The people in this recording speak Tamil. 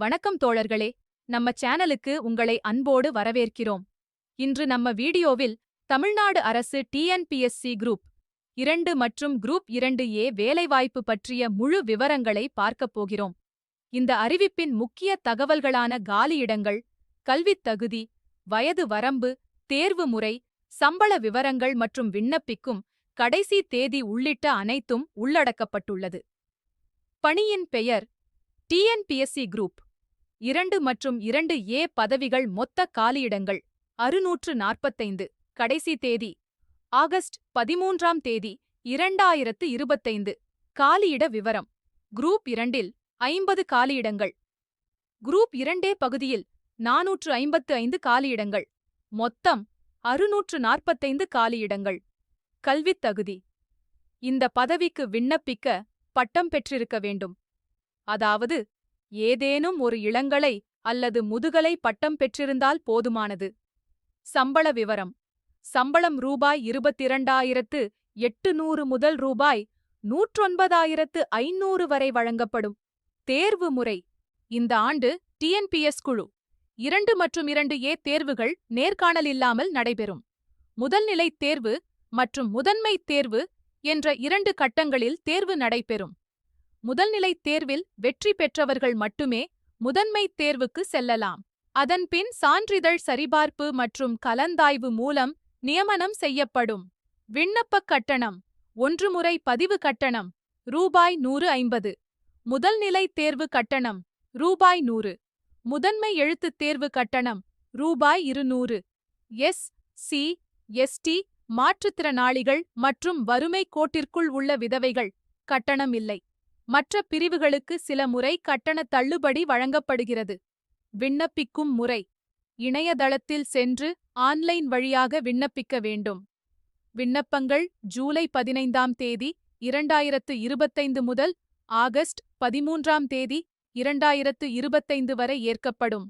வணக்கம் தோழர்களே. நம்ம சேனலுக்கு உங்களை அன்போடு வரவேற்கிறோம். இன்று நம்ம வீடியோவில் தமிழ்நாடு அரசு டிஎன்பிஎஸ்சி குரூப் இரண்டு மற்றும் குரூப் இரண்டு ஏ வேலைவாய்ப்பு பற்றிய முழு விவரங்களை பார்க்கப் போகிறோம். இந்த அறிவிப்பின் முக்கிய தகவல்களான காலியிடங்கள் கல்வித் தகுதி வயது வரம்பு தேர்வு முறை சம்பள விவரங்கள் மற்றும் விண்ணப்பிக்கும் கடைசி தேதி உள்ளிட்ட அனைத்தும் உள்ளடக்கப்பட்டுள்ளது. பணியின் பெயர் டிஎன்பிஎஸ்சி குரூப். இரண்டு மற்றும் இரண்டு ஏ பதவிகள் மொத்த காலியிடங்கள். அறுநூற்று நாற்பத்தைந்து. கடைசி தேதி. ஆகஸ்ட் பதிமூன்றாம் தேதி இரண்டாயிரத்து இருபத்தைந்து. காலியிட விவரம். குரூப் இரண்டில் ஐம்பது காலியிடங்கள். குரூப் இரண்டே பகுதியில் நாநூற்று ஐம்பத்து ஐந்து காலியிடங்கள். மொத்தம் அறுநூற்று நாற்பத்தைந்து காலியிடங்கள். கல்வித் தகுதி. இந்த பதவிக்கு விண்ணப்பிக்க பட்டம் பெற்றிருக்க வேண்டும். அதாவது ஏதேனும் ஒரு இளங்கலை அல்லது முதுகலை பட்டம் பெற்றிருந்தால் போதுமானது. சம்பள விவரம். சம்பளம் ரூபாய் இருபத்திரண்டாயிரத்து எட்டுநூறு முதல் ரூபாய் நூற்றொன்பதாயிரத்து ஐநூறு வரை வழங்கப்படும். தேர்வு முறை. இந்த ஆண்டு டிஎன்பிஎஸ் குழு. இரண்டு மற்றும் இரண்டு ஏ தேர்வுகள் நேர்காணல் இல்லாமல் நடைபெறும். முதல்நிலைத் தேர்வு மற்றும் முதன்மைத் தேர்வு என்ற இரண்டு கட்டங்களில் தேர்வு நடைபெறும். முதல்நிலைத் தேர்வில் வெற்றி பெற்றவர்கள் மட்டுமே முதன்மைத் தேர்வுக்கு செல்லலாம். அதன்பின் சான்றிதழ் சரிபார்ப்பு மற்றும் கலந்தாய்வு மூலம் நியமனம் செய்யப்படும். விண்ணப்பக் கட்டணம் ஒன்று முறை பதிவு கட்டணம் ரூபாய் நூறு ஐம்பது. முதல்நிலை தேர்வு கட்டணம் ரூபாய் நூறு. முதன்மை எழுத்துத் தேர்வு கட்டணம் ரூபாய் இருநூறு. எஸ் சி எஸ்டி மாற்றுத்திறனாளிகள் மற்றும் வறுமை கோட்டிற்குள் உள்ள விதவைகள் கட்டணம் இல்லை. மற்ற பிரிவுகளுக்கு சில முறை கட்டண தள்ளுபடி வழங்கப்படுகிறது. விண்ணப்பிக்கும் முறை. இணையதளத்தில் சென்று ஆன்லைன் வழியாக விண்ணப்பிக்க வேண்டும். விண்ணப்பங்கள் ஜூலை பதினைந்தாம் தேதி இரண்டாயிரத்து இருபத்தைந்து முதல் ஆகஸ்ட் பதிமூன்றாம் தேதி இரண்டாயிரத்து இருபத்தைந்து வரை ஏற்கப்படும்.